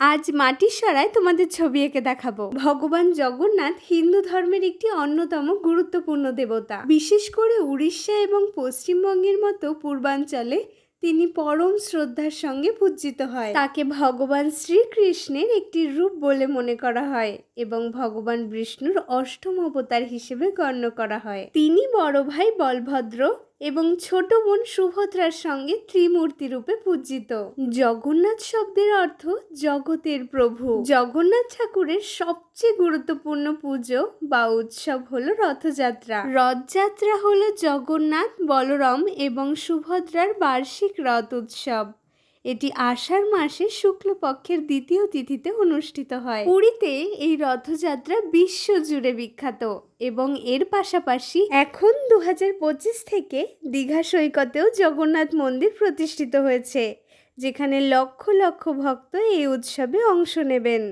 আজ মাটির সরায় তোমাদের ছবি এঁকে দেখাবো। ভগবান জগন্নাথ হিন্দু ধর্মের একটি অন্যতম গুরুত্বপূর্ণ দেবতা। বিশেষ করে উড়িষ্যা এবং পশ্চিমবঙ্গের মতো পূর্বাঞ্চলে তিনি পরম শ্রদ্ধার সঙ্গে পূজিত হয়। তাকে ভগবান শ্রীকৃষ্ণের একটি রূপ বলে মনে করা হয় এবং ভগবান বিষ্ণুর অষ্টম অবতার হিসেবে গণ্য করা হয়। তিনি বড় ভাই বলভদ্র এবং ছোট বোন সুভদ্রার সঙ্গে ত্রিমূর্তি রূপে পূজিত। জগন্নাথ শব্দের অর্থ জগতের প্রভু। জগন্নাথ ঠাকুরের সবচেয়ে গুরুত্বপূর্ণ পুজো বা উৎসব হলো রথযাত্রা। রথযাত্রা হলো জগন্নাথ, বলরাম এবং সুভদ্রার বার্ষিক রথ উৎসব। এটি আষাঢ় মাসে শুক্লপক্ষের দ্বিতীয় তিথিতে অনুষ্ঠিত হয়। পুরীতে এই রথযাত্রা বিশ্ব জুড়ে বিখ্যাত এবং এর পাশাপাশি এখন দু থেকে দীঘা সৈকতেও জগন্নাথ মন্দির প্রতিষ্ঠিত হয়েছে, যেখানে লক্ষ লক্ষ ভক্ত এই উৎসবে অংশ নেবেন।